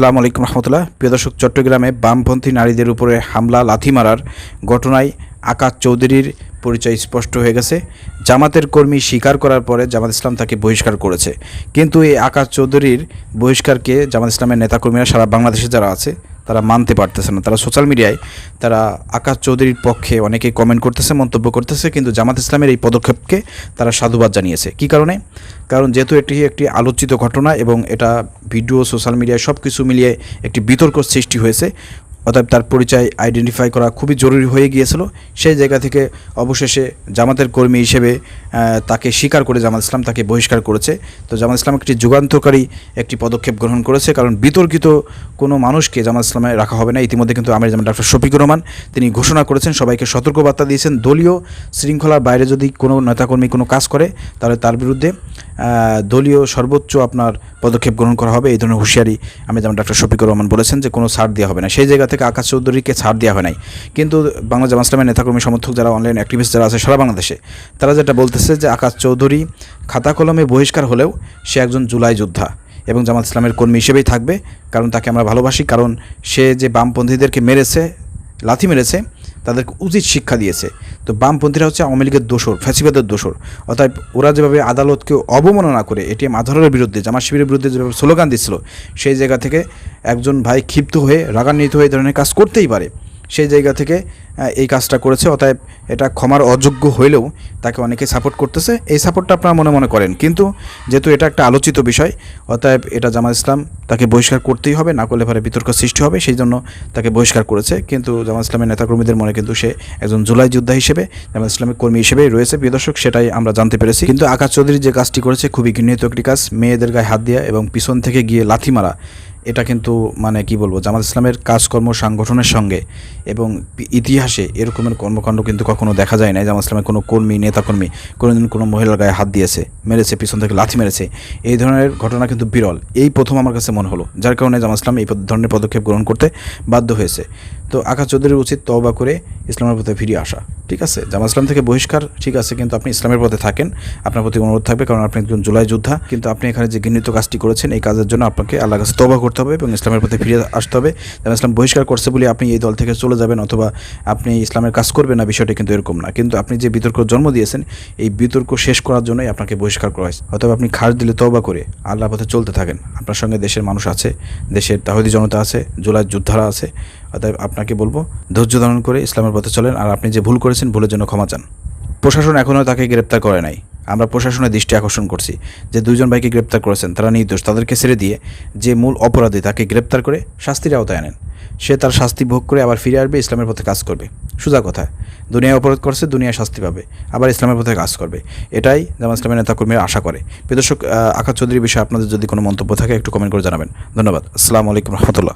আসসালামু আলাইকুম রহমতুল্লাহ। প্রিয় দর্শক, চট্টগ্রামে বামপন্থী নারীদের উপরে হামলা, লাথি মারার ঘটনায় আকাশ চৌধুরীর পরিচয় স্পষ্ট হয়ে গেছে। জামাতের কর্মী স্বীকার করার পরে জামাত ইসলাম তাকে বহিষ্কার করেছে। কিন্তু এই আকাশ চৌধুরীর বহিষ্কারকে জামাত ইসলামের নেতাকর্মীরা সারা বাংলাদেশে যারা আছে, তারা মানতে পারতেছে না। তারা সোশ্যাল মিডিয়ায় তারা আকাশ চৌধুরীর পক্ষে অনেকে কমেন্ট করতেছে, মন্তব্য করতেছে, কিন্তু জামাত ইসলামের এই পদক্ষেপকে তারা সাধুবাদ জানিয়েছে। কি কারণে? কারণ যেহেতু এটি একটি আলোচিত ঘটনা এবং এটা ভিডিও, সোশ্যাল মিডিয়ায় সব কিছু মিলিয়ে একটি বিতর্ক সৃষ্টি হয়েছে, অতএব তার পরিচয় আইডেন্টিফাই করা খুবই জরুরি হয়ে গিয়েছিল। সেই জায়গা থেকে অবশেষে জামাতের কর্মী হিসেবে তাকে স্বীকার করে জামাত ইসলাম তাকে বহিষ্কার করেছে। তো জামাত ইসলাম একটি যুগান্তকারী একটি পদক্ষেপ গ্রহণ করেছে, কারণ বিতর্কিত কোনো মানুষকে জামাত ইসলামে রাখা হবে না। ইতিমধ্যে কিন্তু আমির জামান ডাক্তার শফিকুর রহমান, তিনি ঘোষণা করেছেন, সবাইকে সতর্কবার্তা দিয়েছেন। দলীয় শৃঙ্খলার বাইরে যদি কোনো নেতাকর্মী কোনো কাজ করে, তাহলে তার বিরুদ্ধে দলীয় সর্বোচ্চ আপনার পদক্ষেপ গ্রহণ করা হবে, এই ধরনের হুঁশিয়ারি আমি যেমন ডাক্তার শফিকুর রহমান বলেছেন যে কোনো ছাড় দেওয়া হবে না। সেই জায়গা থেকে আকাশ চৌধুরীকে ছাড় দেওয়া হয় নাই। কিন্তু বাংলা জামা ইসলামের নেতাকর্মী সমর্থক যারা অনলাইন অ্যাক্টিভিস্ট যারা আছে সারা বাংলাদেশে, তারা যেটা বলতেছে যে আকাশ চৌধুরী খাতা কলমে বহিষ্কার হলেও সে একজন জুলাই যোদ্ধা এবং জামাত ইসলামের কর্মী হিসেবেই থাকবে। কারণ তাকে আমরা ভালোবাসি, কারণ সে যে বামপন্থীদেরকে মেরেছে, লাথি মেরেছে তাদেরকে উচিত শিক্ষা দিয়েছে। তো বামপন্থীরা হচ্ছে আওয়ামী লীগের দোষর, ফ্যাসিবাদের দোষর। অর্থাৎ ওরা যেভাবে আদালতকে অবমাননা করে এটিএম আধারের বিরুদ্ধে জামা শিবিরের বিরুদ্ধে যেভাবে স্লোগান দিচ্ছিল সেই জায়গা থেকে একজন ভাই ক্ষিপ্ত হয়ে, রাগান্বিত হয়ে ধরনের কাজ করতেই পারে। সেই জায়গা থেকে এই কাজটা করেছে। অতএব এটা ক্ষমার অযোগ্য হইলেও তাকে অনেকে সাপোর্ট করতেছে। এই সাপোর্টটা আপনারা মনে মনে করেন। কিন্তু যেহেতু এটা একটা আলোচিত বিষয়, অতএব এটা জামাত ইসলাম তাকে বহিষ্কার করতেই হবে। না করলে পরে বিতর্ক সৃষ্টি হবে, সেই জন্য তাকে বহিষ্কার করেছে। কিন্তু জামাত ইসলামের নেতাকর্মীদের মনে কিন্তু সে একজন জুলাই যোদ্ধা হিসেবে, জামাত ইসলামের কর্মী হিসেবেই রয়েছে। প্রিয় দর্শক, সেটাই আমরা জানতে পেরেছি। কিন্তু আকাশ চৌধুরী যে কাজটি করেছে, খুবই ঘৃণিত একটি কাজ। মেয়েদের গায়ে হাত দেওয়া এবং পিছন থেকে গিয়ে লাথি মারা এটা কিন্তু মানে কি বলব, জামাত ইসলামের কাজকর্ম সাংগঠনের সঙ্গে এবং ইতিহাসে এরকমের কর্মকাণ্ড কিন্তু কখনো দেখা যায় না জামাত ইসলামের কোনো কর্মী, নেতাকর্মী কোনোদিন কোনো মহিলার গায়ে হাত দিয়েছে, মেরেছে, পিছন থেকে লাথি মেরেছে, এই ধরনের ঘটনা কিন্তু বিরল। এই প্রথম আমার কাছে মনে হলো, যার কারণে জামাত ইসলাম এই ধরনের পদক্ষেপ গ্রহণ করতে বাধ্য হয়েছে। তো আকাশ চৌধুরীর উচিত তওবা করে ইসলামের পথে ফিরে আসা, ঠিক আছে? জামাত ইসলাম থেকে বহিষ্কার, ঠিক আছে, কিন্তু আপনি ইসলামের পথে থাকেন, আপনার প্রতি অনুরোধ থাকবে, কারণ আপনি একজন জুলাই যোদ্ধা, কিন্তু আপনি এখানে যে ঘৃণিত কাজটি করেছেন, এই কাজের জন্য আপনাকে আল্লাহ কাছে তবা করতে হবে এবং ইসলামের পথে ফিরে আসতে হবে। জামাত ইসলাম বহিষ্কার করছে বলে আপনি এই দল থেকে চলে যাবেন অথবা আপনি ইসলামের কাজ করবেন না, বিষয়টা কিন্তু এরকম না। কিন্তু আপনি যে বিতর্ক জন্ম দিয়েছেন, এই বিতর্ক শেষ করার জন্যই আপনাকে বহিষ্কার করা হয়েছে। অথবা আপনি খাস দিলে তবা করে আল্লাহর পথে চলতে থাকেন। আপনার সঙ্গে দেশের মানুষ আছে, দেশের তাহিদি জনতা আছে, জুলাই যোদ্ধারা আছে। অতএব আপনাকে বলব, ধৈর্য ধারণ করে ইসলামের পথে চলেন। আর আপনি যে ভুল করেছেন, ভুলের জন্য ক্ষমা চান। প্রশাসন এখনও তাকে গ্রেপ্তার করে নাই। আমরা প্রশাসনের দৃষ্টি আকর্ষণ করছি যে দুজন ভাইকে গ্রেপ্তার করেছেন তারা নির্দোষ। তাদেরকে ছেড়ে দিয়ে যে মূল অপরাধী তাকে গ্রেপ্তার করে শাস্তির আওতায় আনেন। সে তার শাস্তি ভোগ করে আবার ফিরে আসবে ইসলামের পথে কাজ করবে। সোজা কথা দুনিয়ায় অপরাধ করছে দুনিয়ায় শাস্তি পাবে আবার ইসলামের পথে কাজ করবে। এটাই জামাত ইসলামের নেতাকর্মীরা আশা করে। প্রিয় দর্শক আহ, আকাশ চৌধুরীর বিষয়ে আপনাদের যদি কোনো মন্তব্য থাকে একটু কমেন্ট করে জানাবেন। ধন্যবাদ। আসসালামু আলাইকুম রহমতুল্লাহ।